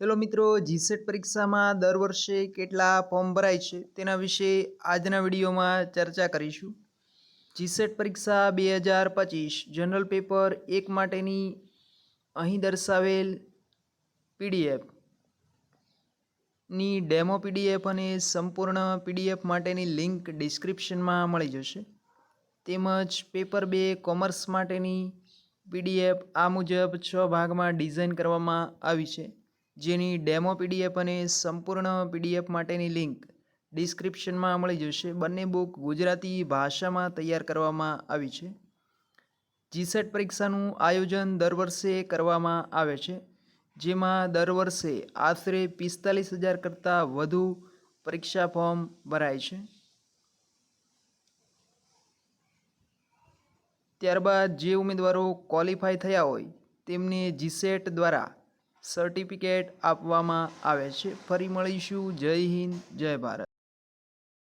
Hello મિત્રો GSET પરીક્ષામાં દર વર્ષે કેટલા ફોર્મ ભરાય છે તેના વિશે આજના વિડીયોમાં ચર્ચા કરીશું. જીસેટ પરીક્ષા બે હજાર પચીસ જનરલ પેપર એક માટેની અહીં દર્શાવેલ પીડીએફની ડેમો પીડીએફ અને સંપૂર્ણ પીડીએફ માટેની લિંક ડિસ્ક્રિપ્શનમાં મળી જશે. તેમજ પેપર બે કોમર્સ માટેની પીડીએફ આ મુજબ છ ભાગમાં ડિઝાઇન કરવામાં આવી છે. જેની ડેમો પીડીએફ અને સંપૂર્ણ પીડીએફ માટેની લિંક ડિસ્ક્રિપ્શનમાં મળી જશે. બંને બુક ગુજરાતી ભાષામાં તૈયાર કરવામાં આવી છે. જીસેટ પરીક્ષાનું આયોજન દર વર્ષે કરવામાં આવે છે, જેમાં દર વર્ષે આશરે પિસ્તાલીસ હજાર કરતાં વધુ પરીક્ષા ફોર્મ ભરાય છે. ત્યારબાદ જે ઉમેદવારો ક્વોલિફાય થયા હોય તેમને જીસેટ દ્વારા સર્ટિફિકેટ આપવામાં આવે છે. ફરી મળીશું. જય હિન્દ જય ભારત.